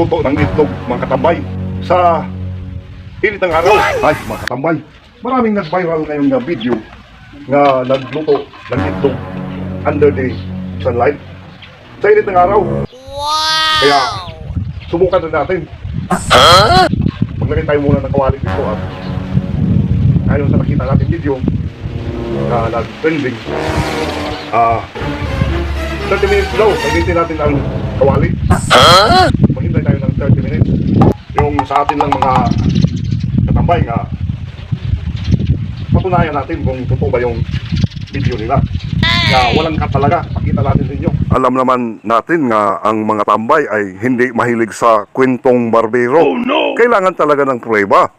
pagluto ng itlog, mga katambay, sa init ng araw. Ay, mga katambay, maraming nag-viral ngayon na video na nagluto ng itlog under the sunlight sa init ng araw. Kaya, subukan na natin. Maglagay tayo muna ng kawali dito at ayon sa nakita natin video na nag-trending, ah, 30 minutes daw, pagbitin natin ang kawali. Maghintay tayo ng 30 minutes. Yung sa atin lang mga katambay nga, patunayan natin kung totoo ba yung video nila. Na walang cut talaga, pakita natin sa inyo. Alam naman natin nga ang mga tambay ay hindi mahilig sa kwentong barbero. Kailangan talaga ng prueba.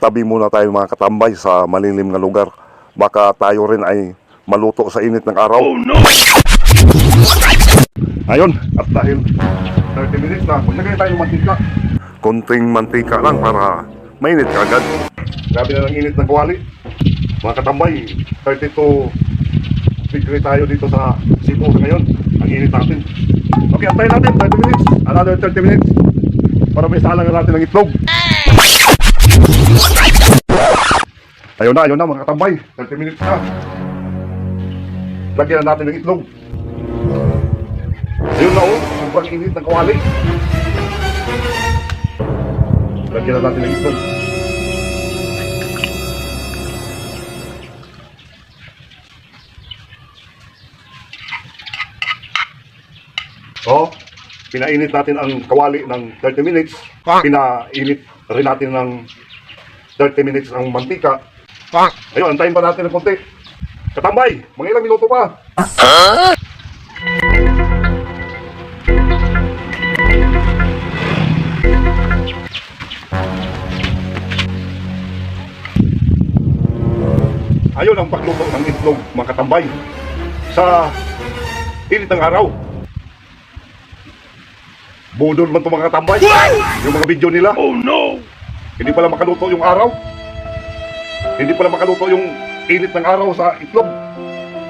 Tabi muna tayo mga katambay sa malilim na lugar. Baka tayo rin ay maluto sa init ng araw. Ayun, at dahil 30 minutes na, maglagay tayo ng mantika. Konting mantika lang para mainit ka agad. Grabe na ng init ng kawali. Mga katambay, 32 degree tayo dito sa Cebu ngayon. Ang init natin. Okay, antayin natin 30 minutes. Another 30 minutes. Para may salang natin ng itlog. Ayun na, ayun na mga katambay. 30 minutes na. Lagyan na natin ng itlog. Oh, sobrang init ng kawali. Lagyan na natin ng itlog. So, pinainit natin ang kawali ng 30 minutes. Pinainit rin natin ng 30 minutes ang mantika. Ayun, antayin pa natin ng konti. Katambay, mga ilang minuto pa. Ayun ang pagluto ng itlog, mga katambay. Sa init ng araw. Budol man itong mga. Yung mga video nila. Oh no! Hindi pala makaluto yung araw. Hindi pala makaluto yung init ng araw sa itlog.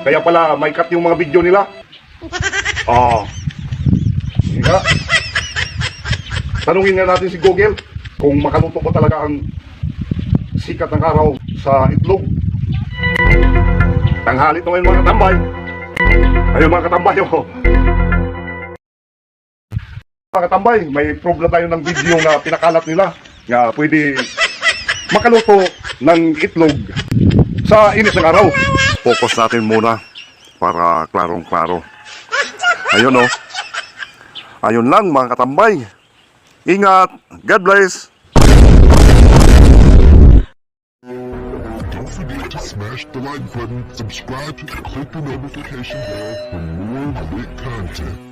Kaya pala may cut yung mga video nila. Ah. Nga. Tanungin nga natin si Google kung makaluto ba talaga ang sikat ng araw sa itlog. Tanghali ito ngayon mga katambay. Ayun mga katambay oh. Mga katambay, may proof na tayo ng video na pinakalat nila nga pwede makaluto ng itlog sa init ng araw. Focus natin muna para klarong-klaro. Ayun oh. Ayun lang mga katambay. Ingat. God bless. Don't forget to smash the like button, subscribe, and click the notification bell for more great content.